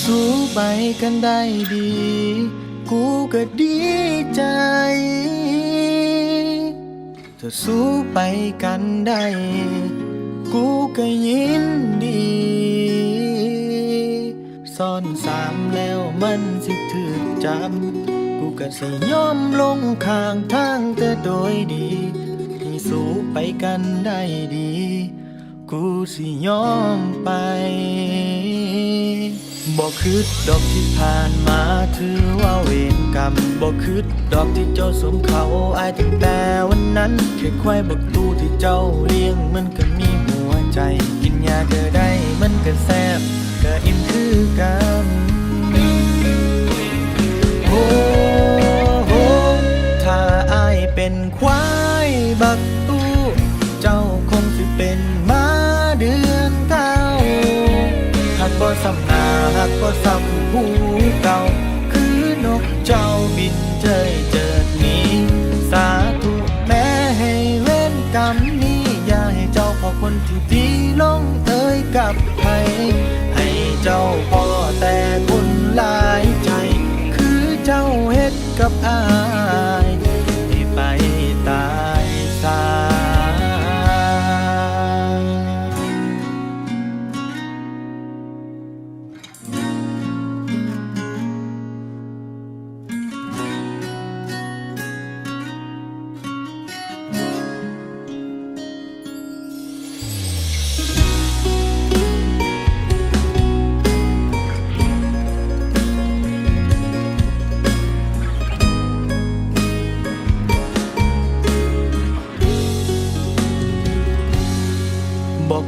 สู้ไปกันได้ดี กูก็ดีใจถ้าสู้ไปกันได้ กูก็ยินดีซ่อนสามแล้วมันสิถือจำกูก็สิยอมลงข้างทางแต่โดยดีให้สู้ไปกันได้ดี กูสิยอมไป บอกคืดดอกที่ผ่านมาถือว่าเวรกรรมบอกคืดดอกที่เจ้าสวมเขาอายตั้งแต่วันนั้นแค่ควายบักตู้ที่เจ้าเลี้ยงมันก็มีหัวใจ กินยาเธอได้มันก็แซบก็อิ่มคือกันโอ้โหถ้าอายเป็นควายบักตู้เจ้าคงสิเป็นม้าเดือนเก้าหักบ่สำหนากก็ซ้ำหูเก่า คือนกเจ้าบินเจยเจิดนี้ สาธุแม้ให้เว้นกรรมนี้ อย่าให้เจ้าพอคนที่ดีลงเอ่ยกับใครให้เจ้าพอแต่คนหลายใจ คือเจ้าเฮ็ดกับอา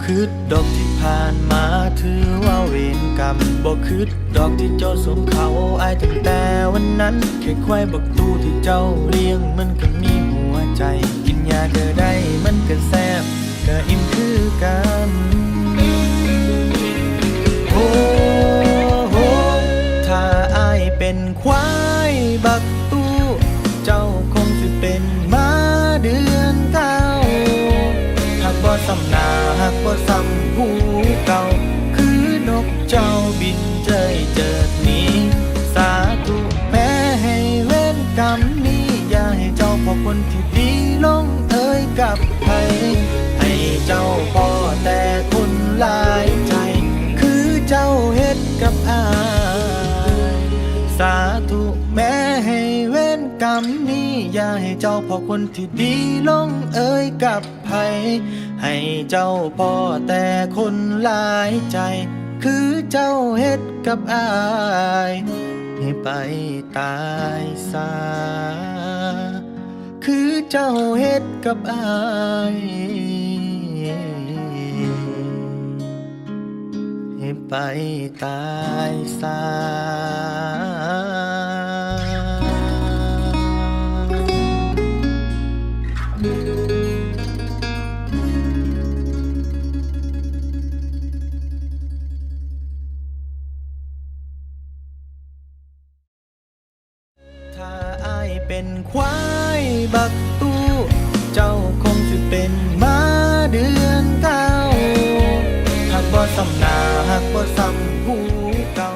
คืดดอกที่ผ่านมาถือว่าเวรกรรมบอกคืดดอกที่เจ้าสมเขาอายตั้งแต่วันนั้นแค่ควายบักตู้ที่เจ้าเลี้ยงมันก็มีหัวใจ ที่ดีลงเอ่ยกับใครให้เจ้าพ่อแต่คนหลายใจ คือเจ้าเฮ็ดกับอายสาธุแม้ให้เว้นกรรมนี้อย่าให้เจ้าพ่อคนที่ดีลงเอ่ยกับไผให้เจ้าพ่อแต่คนหลายใจ คือเจ้าเฮ็ดกับอายให้ไปตายซา คือเจ้าเฮ็ดกับอายให้ไปตายซา เป็นควายบักตู้ เจ้าคงสิเป็นม้าเดือนเก้าหากบ่สำหนาหากบ่สำหูเก่า